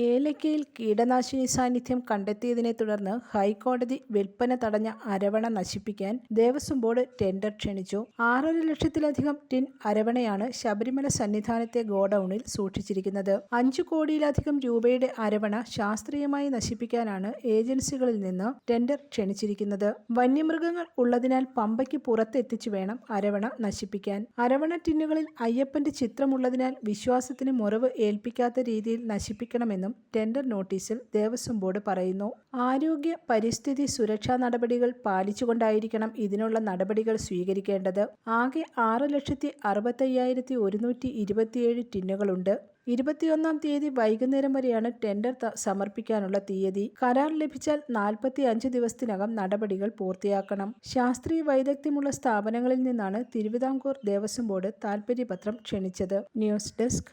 ഏലക്കയിൽ കീടനാശിനി സാന്നിധ്യം കണ്ടെത്തിയതിനെ തുടർന്ന് ഹൈക്കോടതി വിൽപ്പന തടഞ്ഞ അരവണ നശിപ്പിക്കാൻ ദേവസ്വം ബോർഡ് ടെൻഡർ ക്ഷണിച്ചു. ആറര ലക്ഷത്തിലധികം ടിൻ അരവണയാണ് ശബരിമല സന്നിധാനത്തെ ഗോഡൌണിൽ സൂക്ഷിച്ചിരിക്കുന്നത്. അഞ്ചു കോടിയിലധികം രൂപയുടെ അരവണ ശാസ്ത്രീയമായി നശിപ്പിക്കാനാണ് ഏജൻസികളിൽ നിന്ന് ടെൻഡർ ക്ഷണിച്ചിരിക്കുന്നത്. വന്യമൃഗങ്ങൾ ഉള്ളതിനാൽ പമ്പയ്ക്ക് പുറത്തെത്തിച്ചു വേണം അരവണ നശിപ്പിക്കാൻ. അരവണ ടിന്നുകളിൽ അയ്യപ്പന്റെ ചിത്രമുള്ളതിനാൽ വിശ്വാസത്തിന് മുറിവ് ഏൽപ്പിക്കാത്ത രീതിയിൽ നശിപ്പിക്കണമെന്നും ടെൻഡർ നോട്ടീസിൽ ദേവസ്വം ബോർഡ് പറയുന്നു. ആരോഗ്യ പരിസ്ഥിതി സുരക്ഷാ നടപടികൾ പാലിച്ചുകൊണ്ടായിരിക്കണം ഇതിനുള്ള നടപടികൾ സ്വീകരിക്കേണ്ടത്. ആകെ ആറ് ലക്ഷത്തി അറുപത്തയ്യായിരത്തി ഒരുന്നൂറ്റി ഇരുപത്തിയേഴ് ടിന്നുകളുണ്ട്. ഇരുപത്തിയൊന്നാം തീയതി വൈകുന്നേരം വരെയാണ് ടെൻഡർ സമർപ്പിക്കാനുള്ള തീയതി. കരാർ ലഭിച്ചാൽ നാൽപ്പത്തി അഞ്ച് ദിവസത്തിനകം നടപടികൾ പൂർത്തിയാക്കണം. ശാസ്ത്രീയ വൈദഗ്ധ്യമുള്ള സ്ഥാപനങ്ങളിൽ നിന്നാണ് തിരുവിതാംകൂർ ദേവസ്വം ബോർഡ് താൽപര്യപത്രം ക്ഷണിച്ചത്. News desk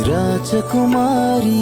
Rajakumari.